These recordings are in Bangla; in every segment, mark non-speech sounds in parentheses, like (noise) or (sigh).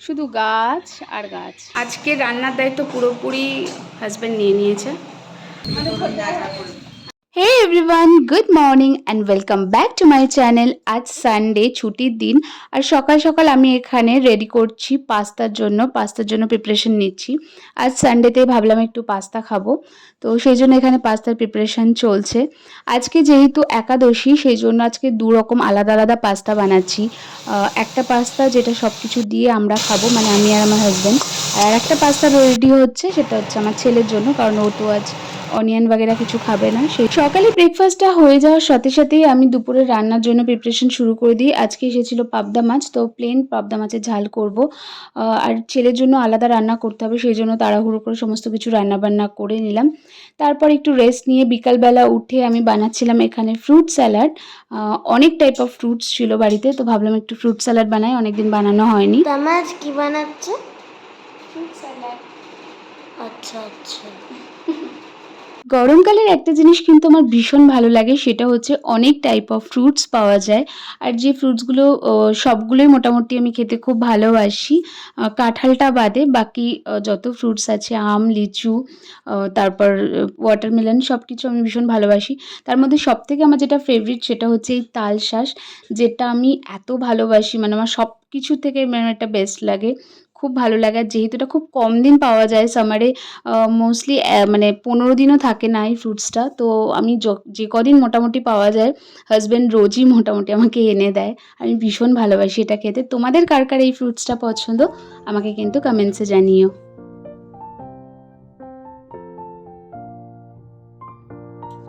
শুধু গাছ আর গাছ। আজকে রান্নার দায়িত্ব পুরোপুরি হাজব্যান্ড নিয়ে নিয়েছে। Hey everyone good morning and welcome back to my channel আজ সানডে ছুটির দিন, আর সকাল সকাল আমি এখানে রেডি করছি পাস্তার জন্য পাস্তার জন্য প্রিপারেশন নিচ্ছি। আজ সানডেতে ভাবলাম একটু পাস্তা খাব, তো সেই জন্য এখানে পাস্তার প্রিপারেশন চলছে। আজকে যেহেতু একাদশী, সেই জন্য আজকে দু রকম আলাদা আলাদা পাস্তা বানাচ্ছি। একটা পাস্তা যেটা সব কিছু দিয়ে আমরা খাব মানে আমি আর আমার হাজব্যান্ড আর একটা পাস্তা রেডি হচ্ছে, সেটা হচ্ছে আমার ছেলের জন্য, কারণ ও তো আজ অনিয়ন বাগেরা কিছু খাবে না। সেই সকালে ব্রেকফাস্টটা হয়ে যাওয়ার সাথে সাথেই আমি দুপুরে রান্নার জন্য প্রিপারেশন শুরু করে দিই। আজকে এসেছিল পাবদা মাছ তো প্লেন পাবদা মাছের ঝাল করব। আর ছেলের জন্য আলাদা রান্না করতে হবে সেই জন্য তাড়াহুড়ো করে সমস্ত কিছু রান্না বান্না করে নিলাম। তারপর একটু রেস্ট নিয়ে বিকালবেলা উঠে আমি বানাচ্ছিলাম এখানে ফ্রুট স্যালাড অনেক টাইপ অফ ফ্রুটস ছিল বাড়িতে তো ভাবলাম একটু ফ্রুট স্যালাড বানাই অনেকদিন বানানো হয়নি। তামাজ কি বানাচ্ছে? আচ্ছা আচ্ছা। গরমকালের একটা জিনিস কিন্তু আমার ভীষণ ভালো লাগে, সেটা হচ্ছে অনেক টাইপ অফ ফ্রুটস পাওয়া যায়। আর যে ফ্রুটসগুলো সবগুলোই মোটামুটি আমি খেতে খুব ভালোবাসি। কাঁঠালটা বাদে বাকি যত ফ্রুটস আছে, আম, লিচু তারপর ওয়াটারমেলন সব কিছু আমি ভীষণ ভালোবাসি। তার মধ্যে সব থেকে আমার যেটা ফেভারিট সেটা হচ্ছে এই তাল শাঁস, যেটা আমি এত ভালোবাসি মানে আমার সব কিছু থেকে মানে একটা বেস্ট লাগে। খুব ভালো লাগে। আর যেহেতু এটা খুব কম দিন পাওয়া যায় সামারে মোস্টলি মানে পনেরো দিনও থাকে না এই ফ্রুটসটা তো আমি য- কদিন মোটামুটি পাওয়া যায় হাজব্যান্ড রোজই মোটামুটি আমাকে এনে দেয়। আমি ভীষণ ভালোবাসি এটা খেতে। তোমাদের কার কার এই ফ্রুটসটা পছন্দ? আমাকে কিন্তু কমেন্টসে জানিও।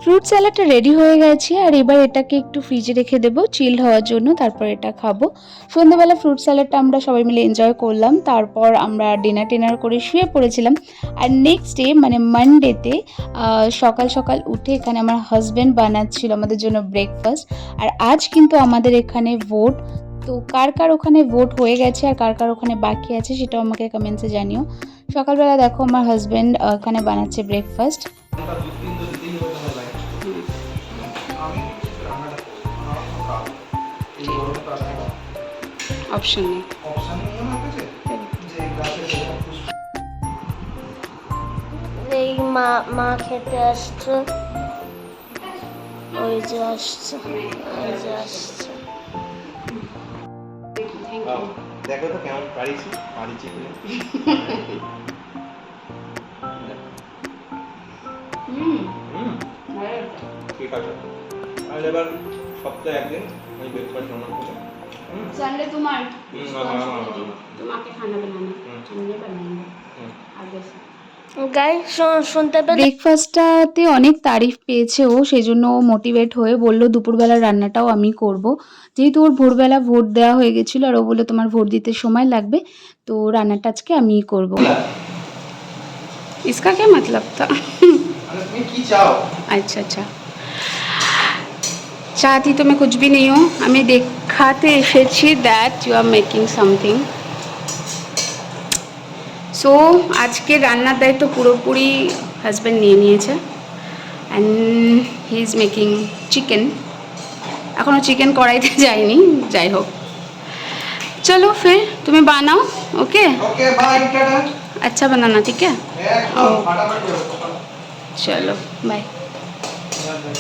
ফ্রুট স্যালাডটা রেডি হয়ে গেছে আর এবার এটাকে একটু ফ্রিজে রেখে দেবো, চিল হওয়ার জন্য, তারপর এটা খাব। সন্ধ্যেবেলা ফ্রুট স্যালাডটা আমরা সবাই মিলে এনজয় করলাম, তারপর আমরা ডিনার টিনার করে শুয়ে পড়েছিলাম। আর নেক্সট ডে মানে মানডেতে সকাল সকাল উঠে এখানে আমার হাজব্যান্ড বানাচ্ছিল আমাদের জন্য ব্রেকফাস্ট আর আজ কিন্তু আমাদের এখানে ভোট তো কার কার ওখানে ভোট হয়ে গেছে আর কার কার ওখানে বাকি আছে সেটাও আমাকে কমেন্টসে জানিও। সকালবেলা দেখো আমার হাজব্যান্ড ওখানে বানাচ্ছে ব্রেকফাস্ট অপশন নেই। এই মা মা খেতে আসছে। ওই যে আসছে ওই যে আসছে। দেখো তো কেমন পারিছি পারিছি কিনা হুম। ঠিক আছে। তাহলে এবার সপ্তাহে একদিন আমি ব্রেকফাস্ট রান্না করবো হুম সানডে তোমার হুম, আমার আমার আমার তোমাকে খানা বানানো হুম। আমি বানাবো হ্যাঁ। হুম। আগে গাই শুনতে পেলে ব্রেকফাস্টটাতে অনেক তারিফ পেয়েছে ও সেই জন্য ও মোটিভেট হয়ে বলল দুপুরবেলার রান্নাটাও আমি করব যেহেতু ওর ভোরবেলা ভোট দেওয়া হয়ে গেছিলো আর ও বললো তোমার ভোট দিতে সময় লাগবে তো রান্নাটা আজকে আমিই করব इसका क्या मतलब था মানে তুমি কি চাও अच्छा अच्छा চাহতি তো আমি কুছ ভি নেই হো আমি দেখাতে এসেছি that you are making something so আজকে রান্নার দায়িত্ব পুরোপুরি হাজব্যান্ড নিয়ে নিয়েছে and he is making chicken এখনও চিকেন কড়াইতে যায়নি যাই হোক চলো ফির তুমি বানাও ওকে ওকে বাই টাটা अच्छा बनाना ठीक है একদম ফাটাফাটি করো চলো বাই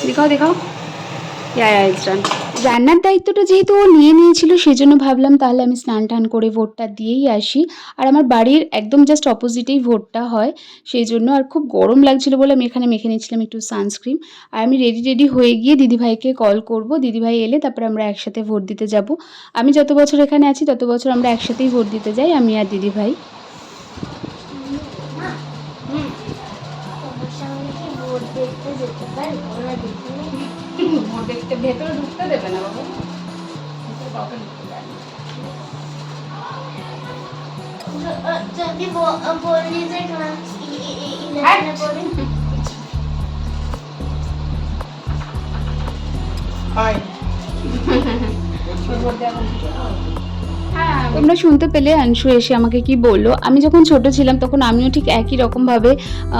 দেখাও দেখাও রান্নার দায়িত্বটা যেহেতু ও নিয়ে নিয়েছিল, সেজন্য ভাবলাম তাহলে আমি স্নান টান করে ভোটটা দিয়েই আসি। আর আমার বাড়ির একদম জাস্ট অপোজিটেই ভোটটা হয় সেই জন্য আর খুব গরম লাগছিল বলে আমি এখানে মেখে নিয়েছিলাম একটু সানস্ক্রিন আর আমি রেডি রেডি হয়ে গিয়ে দিদিভাইকে কল করব। দিদিভাই এলে তারপরে আমরা একসাথে ভোট দিতে যাব। আমি যত বছর এখানে আছি, তত বছর আমরা একসাথেই ভোট দিতে যাই, আমি আর দিদিভাই দেখতে ভেতরে ঢুকতে দেবে না বাবু। যদি ব- বললি যে ক্লাস ইলেভেনে পড়ি। হাই হ্যাঁ (laughs) তোমরা শুনতে পেলে অংশু এসে আমাকে কি বলল। আমি যখন ছোট ছিলাম তখন আমিও ঠিক একই রকমভাবে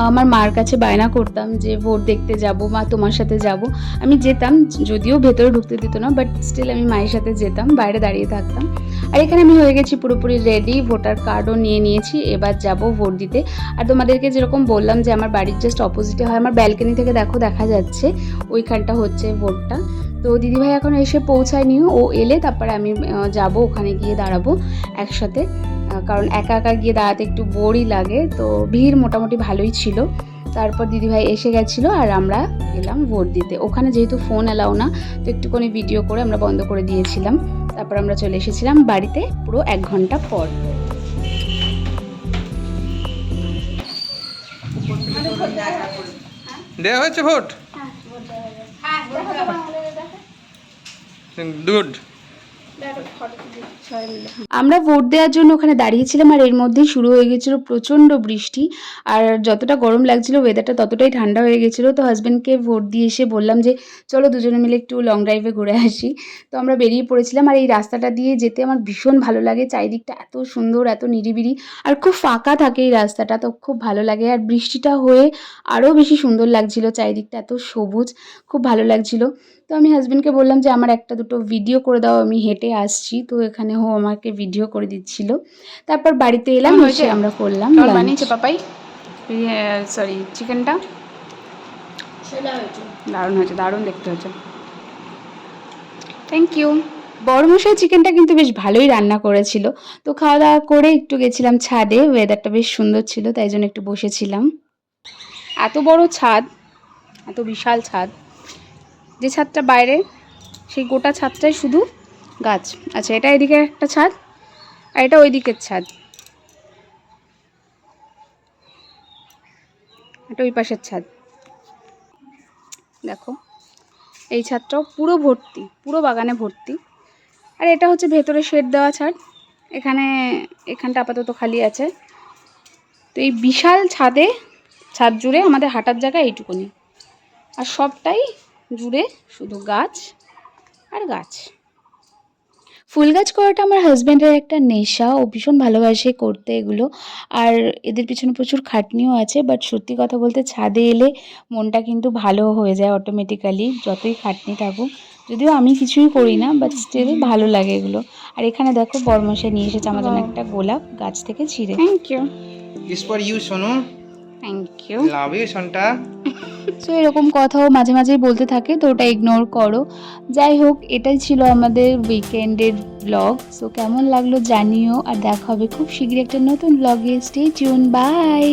আমার মার কাছে বায়না করতাম যে ভোট দেখতে যাব মা তোমার সাথে যাব। আমি যেতাম, যদিও ভেতরে ঢুকতে দিত না বাট স্টিল আমি মায়ের সাথে যেতাম, বাইরে দাঁড়িয়ে থাকতাম। আর এখানে আমি হয়ে গেছি পুরোপুরি রেডি ভোটার কার্ডও নিয়ে নিয়েছি, এবার যাব ভোট দিতে। আর তোমাদেরকে যেরকম বললাম যে, আমার বাড়ির জাস্ট অপোজিটে হয়, আমার ব্যালকনি থেকে দেখো দেখা যাচ্ছে, ওইখানটা হচ্ছে ভোটটা। তো দিদিভাই এখন এসে পৌঁছায়নি ও এলে তারপরে আমি যাব ওখানে গিয়ে দাঁড়াবো একসাথে। কারণ একা একা গিয়ে দাঁড়াতে একটু বোরই লাগে তো ভিড় মোটামুটি ভালোই ছিল। তারপর দিদিভাই এসে গেছিল আর আমরা এলাম ভোট দিতে। ওখানে যেহেতু ফোন এলাও না তো একটুখানি ভিডিও করে আমরা বন্ধ করে দিয়েছিলাম। তারপর আমরা চলে এসেছিলাম বাড়িতে পুরো এক ঘণ্টা পর। দেওয়া হয়েছে ভোট? হ্যাঁ গুড দেখো ফটো তুলি সবাই মিলে আমরা ভোট দেওয়ার জন্য ওখানে দাঁড়িয়েছিলাম আর এর মধ্যেই শুরু হয়ে গেছিল প্রচণ্ড বৃষ্টি। আর যতটা গরম লাগছিল ওয়েদারটা ততটাই ঠান্ডা হয়ে গেছিল। তো হাজব্যান্ডকে ভোট দিয়ে এসে বললাম যে, চলো দুজনে মিলে একটু লং ড্রাইভে ঘুরে আসি। তো আমরা বেরিয়ে পড়েছিলাম আর এই রাস্তাটা দিয়ে যেতে আমার ভীষণ ভালো লাগে। চারিদিকটা এত সুন্দর, এত নিরিবিলি আর খুব ফাঁকা থাকে এই রাস্তাটা। তো খুব ভালো লাগে আর বৃষ্টিটা হয়ে আরও বেশি সুন্দর লাগছিল। চারিদিকটা এত সবুজ, খুব ভালো লাগছিল। তো আমি হাজব্যান্ডকে বললাম যে, আমার একটা দুটো ভিডিও করে দাও, আমি হেঁটে আসছি। তো এখানে ও আমাকে ভিডিও করে দিচ্ছিল। তারপর বাড়িতে এলাম হয়েছে? আমরা করলাম বানিয়েছে পাপাই? সরি চিকেনটা দারুণ হয়েছে দারুণ দেখতে হয়েছে। থ্যাংক ইউ বড়মশাই চিকেনটা কিন্তু বেশ ভালোই রান্না করেছিল। তো খাওয়া দাওয়া করে একটু গেছিলাম ছাদে ওয়েদারটা বেশ সুন্দর ছিল তাই জন্য একটু বসেছিলাম। এত বড় ছাদ এত বিশাল ছাদ যে ছাদটা বাইরে সেই গোটা ছাদটাই শুধু গাছ। আচ্ছা এটা এদিকে একটা ছাদ আর এটা ওই দিকের ছাদ। এটা ওই পাশের ছাদ। দেখো, এই ছাদটাও পুরো ভর্তি, পুরো বাগানে ভর্তি। আর এটা হচ্ছে ভেতরে শেড দেওয়া ছাদ। এখানে, এখানটা আপাতত খালি আছে। তো এই বিশাল ছাদে, ছাদ জুড়ে আমাদের হাঁটার জায়গা এইটুকুনি। আর সবটাই জুড়ে শুধু গাছ আর গাছ। ফুল গাছ করাটা আমার হাজব্যান্ডের একটা নেশা। ও ভীষণ ভালোবাসে করতে এগুলো। আর এদের পিছনে প্রচুর খাটনিও আছে বাট সত্যি কথা বলতে ছাদে এলে মনটা কিন্তু ভালো হয়ে যায় অটোমেটিক্যালি যতই খাটনি থাকুক। যদিও আমি কিছুই করি না বাট স্টিল ভালো লাগে এগুলো। আর এখানে দেখো বর্মশাই নিয়ে এসেছে আমার জন্য একটা গোলাপ গাছ থেকে ছিঁড়ে। Thank you is for you Sonu thank you love you সনটা so এরকম কথাও মাঝে মাঝেই বলতে থাকে তো ওটা ইগনোর করো। যাই হোক এটাই ছিল আমাদের উইকেন্ডের ব্লগ সো কেমন লাগল জানিও আর দেখা হবে খুব শীঘ্রই একটা নতুন ব্লগে স্টে টিউন বাই